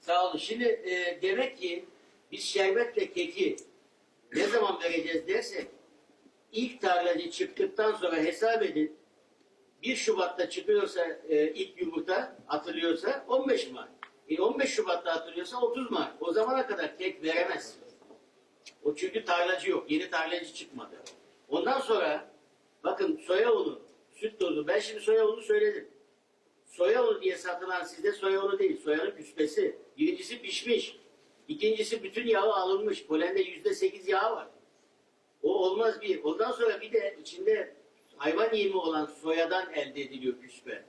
Sağ olun. Şimdi e, demek ki biz şerbetle keki ne zaman vereceğiz dersek ilk tarlacı çıktıktan sonra hesap edin. 1 Şubat'ta çıkıyorsa e, ilk yumurta atılıyorsa 15 Mart. E, 15 Şubat'ta atılıyorsa 30 Mart. O zamana kadar kek veremezsin. O çünkü tarlacı yok. Yeni tarlacı çıkmadı. Ondan sonra bakın soya unu, süt tozu. Ben şimdi soya unu söyledim. Soya unu diye satılan sizde soya unu değil. Soyanın küspesi. Pişmiş. İkincisi bütün yağı alınmış. Polende yüzde sekiz yağ var. O olmaz bir. Ondan sonra bir de içinde hayvan yemi olan soyadan elde ediliyor küspe.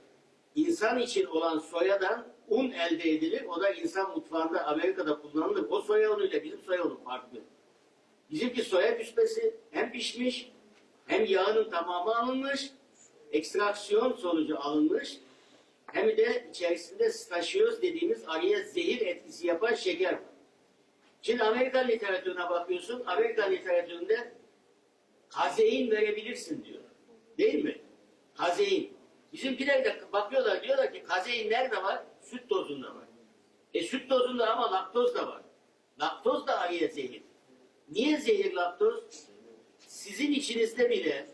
İnsan için olan soyadan un elde edilir. O da insan mutfağında Amerika'da kullanılır. O soya unuyla bizim soya unu farklı. Bizimki soya küspesi hem pişmiş hem yağının tamamı alınmış, ekstraksiyon sonucu alınmış hem de içerisinde stachioz dediğimiz arıya yapan şeker var. Şimdi Amerikan literatürüne bakıyorsun. Amerikan literatüründe kazein verebilirsin diyor. Değil mi? Kazein. Bizimkiler de bakıyorlar diyorlar ki kazein nerede var? Süt tozunda var. E süt tozunda ama laktoz da var. Laktoz da arıya zehir. Niye zehir laktoz? Sizin içinizde bile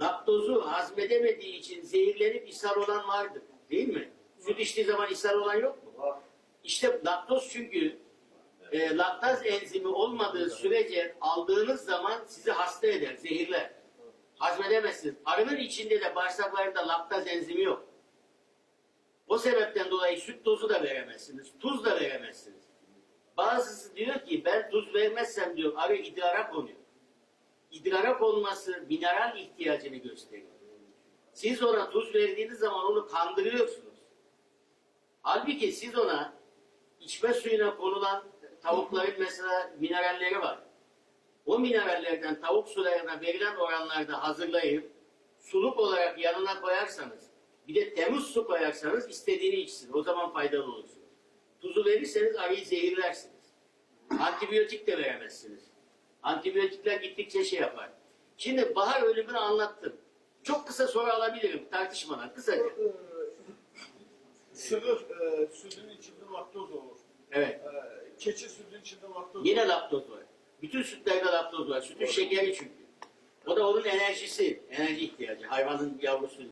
laktozu hazmedemediği için zehirlenip ishal olan vardır. Değil mi? Süt içtiği zaman ishal olan yok mu? İşte laktoz çünkü e, laktaz enzimi olmadığı sürece aldığınız zaman sizi hasta eder, zehirler. Hazmedemezsiniz. Arının içinde de bağırsaklarında laktaz enzimi yok. O sebepten dolayı süt tozu da veremezsiniz, tuz da veremezsiniz. Bazısı diyor ki ben tuz vermezsem diyor arı idrara konuyor. İdrara konması mineral ihtiyacını gösteriyor. Siz ona tuz verdiğiniz zaman onu kandırıyorsunuz. Halbuki siz ona içme suyuna konulan tavukların mesela mineralleri var. O minerallerden tavuk sularına verilen oranlarda hazırlayıp suluk olarak yanına koyarsanız bir de temiz su koyarsanız istediğini içsin. O zaman faydalı olursunuz. Tuzu verirseniz arıyı zehirlersiniz. Antibiyotik de veremezsiniz. Antibiyotikler gittikçe şey yapar. Şimdi bahar ölümünü anlattım. Çok kısa soru alabilirim tartışmadan. Kısaca. Sığır e, sütün içinde laktoz olur. Evet. E, keçi sütün içinde laktoz Yine olur. laktoz var. Bütün sütlerde laktoz var. Sütün şekeri çünkü. O da onun enerjisi. Enerji ihtiyacı. Hayvanın yavrusu.